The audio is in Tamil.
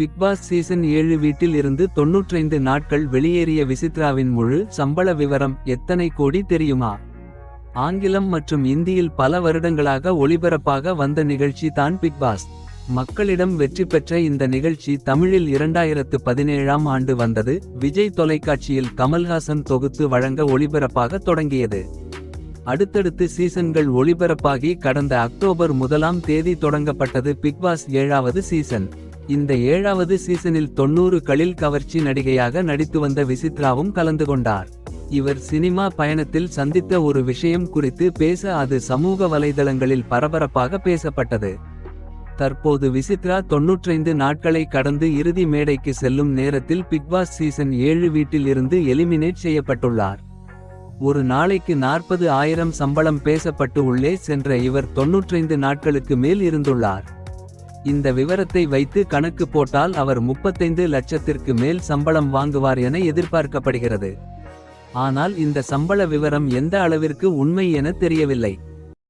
பிக் பாஸ் சீசன் ஏழு வீட்டில் இருந்து தொன்னூற்றைந்து நாட்கள் வெளியேறிய விசித்ராவின் முழு சம்பள விவரம் எத்தனை கோடி தெரியுமா? ஆங்கிலம் மற்றும் இந்தியில் பல வருடங்களாக ஒளிபரப்பாக வந்த நிகழ்ச்சி தான் பிக் பாஸ். மக்களிடம் வெற்றி பெற்ற இந்த நிகழ்ச்சி தமிழில் இரண்டாயிரத்து பதினேழாம் ஆண்டு வந்தது. விஜய் தொலைக்காட்சியில் கமல்ஹாசன் தொகுத்து வழங்க ஒளிபரப்பாக தொடங்கியது. அடுத்தடுத்து சீசன்கள் ஒளிபரப்பாகி கடந்த அக்டோபர் முதலாம் தேதி தொடங்கப்பட்டது பிக்பாஸ் ஏழாவது சீசன். இந்த ஏழாவது சீசனில் தொன்னூறு களில் கவர்ச்சி நடிகையாக நடித்து வந்த விசித்ராவும் கலந்து கொண்டார். இவர் சினிமா பயணத்தில் சந்தித்த ஒரு விஷயம் குறித்து பேச அது சமூக வலைதளங்களில் பரபரப்பாக பேசப்பட்டது. தற்போது விசித்ரா தொன்னூற்றைந்து நாட்களை கடந்து இறுதி மேடைக்கு செல்லும் நேரத்தில் பிக்பாஸ் சீசன் ஏழு வீட்டில் இருந்து எலிமினேட் செய்யப்பட்டுள்ளார். ஒரு நாளைக்கு நாற்பது ஆயிரம் சம்பளம் பேசப்பட்டு உள்ளே சென்ற இவர் தொன்னூற்றைந்து நாட்களுக்கு மேல் இருந்துள்ளார். இந்த விவரத்தை வைத்து கணக்கு போட்டால் அவர் முப்பத்தைந்து லட்சத்திற்கு மேல் சம்பளம் வாங்குவார் என எதிர்பார்க்கப்படுகிறது. ஆனால் இந்த சம்பள விவரம் எந்த அளவிற்கு உண்மை என தெரியவில்லை.